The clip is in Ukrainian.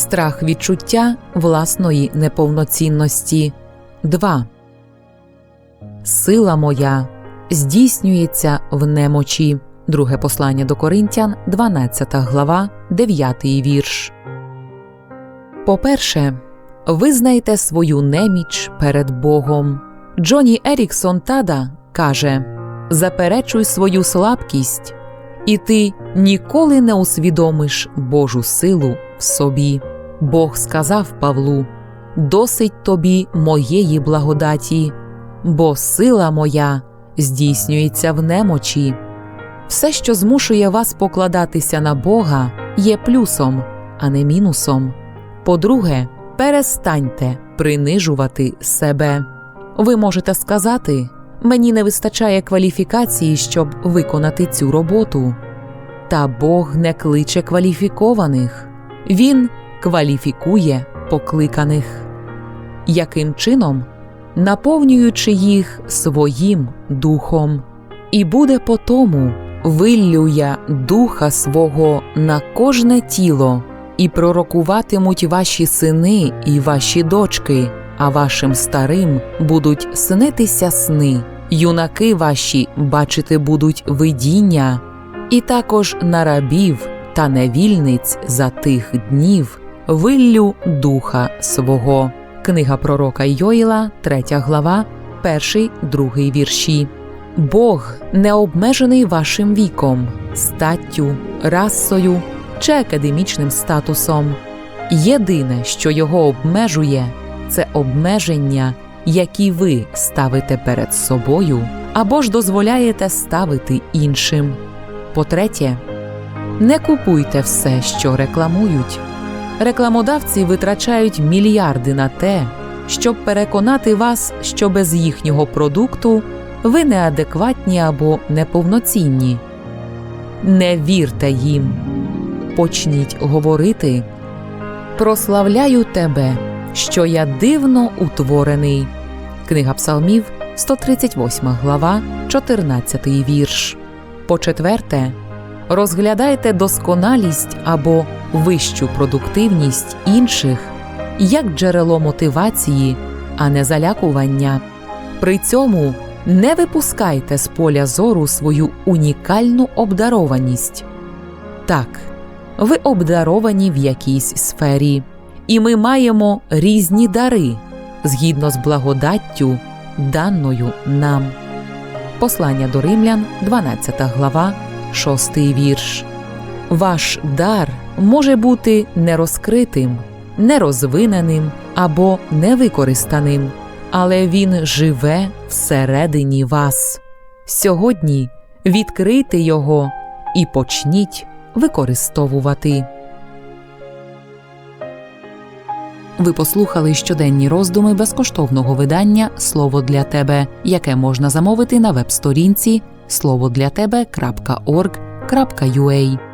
страх відчуття власної неповноцінності. 2. Сила моя здійснюється в немочі. Друге послання до Коринтян, 12 глава, 9 вірш. По-перше, визнайте свою неміч перед Богом. Джоні Еріксон Тада каже: Заперечуй свою слабкість, і ти ніколи не усвідомиш Божу силу собі. Бог сказав Павлу: Досить тобі моєї благодаті, бо сила моя здійснюється в немочі. Все, що змушує вас покладатися на Бога, є плюсом, а не мінусом. По-друге, перестаньте принижувати себе. Ви можете сказати: мені не вистачає кваліфікації, щоб виконати цю роботу. Та Бог не кличе кваліфікованих, Він кваліфікує покликаних. Яким чином? Наповнюючи їх своїм духом. І буде по тому, виллю я духа свого на кожне тіло, і пророкуватимуть ваші сини і ваші дочки, а вашим старим будуть снитися сни, юнаки ваші бачити будуть видіння, і також на рабів та невільниць за тих днів виллю духа свого. Книга пророка Йоїла, 3 глава, 1, 2 вірші. Бог не обмежений вашим віком, статтю, расою чи академічним статусом. Єдине, що його обмежує, це обмеження, які ви ставите перед собою або ж дозволяєте ставити іншим. По-третє, не купуйте все, що рекламують. Рекламодавці витрачають мільярди на те, щоб переконати вас, що без їхнього продукту ви неадекватні або неповноцінні. Не вірте їм. Почніть говорити. Прославляю тебе, що я дивно утворений. Книга Псалмів, 138 глава, 14 вірш. По четверте, розглядайте досконалість або вищу продуктивність інших як джерело мотивації, а не залякування. При цьому не випускайте з поля зору свою унікальну обдарованість. Так, ви обдаровані в якійсь сфері, і ми маємо різні дари згідно з благодаттю, даною нам. Послання до римлян, 12 глава, 6 вірш. Ваш дар може бути нерозкритим, нерозвиненим або невикористаним, але він живе всередині вас. Сьогодні відкрийте його і почніть використовувати. Ви послухали щоденні роздуми безкоштовного видання Слово для тебе, яке можна замовити на веб-сторінці словодлятебе.org.ua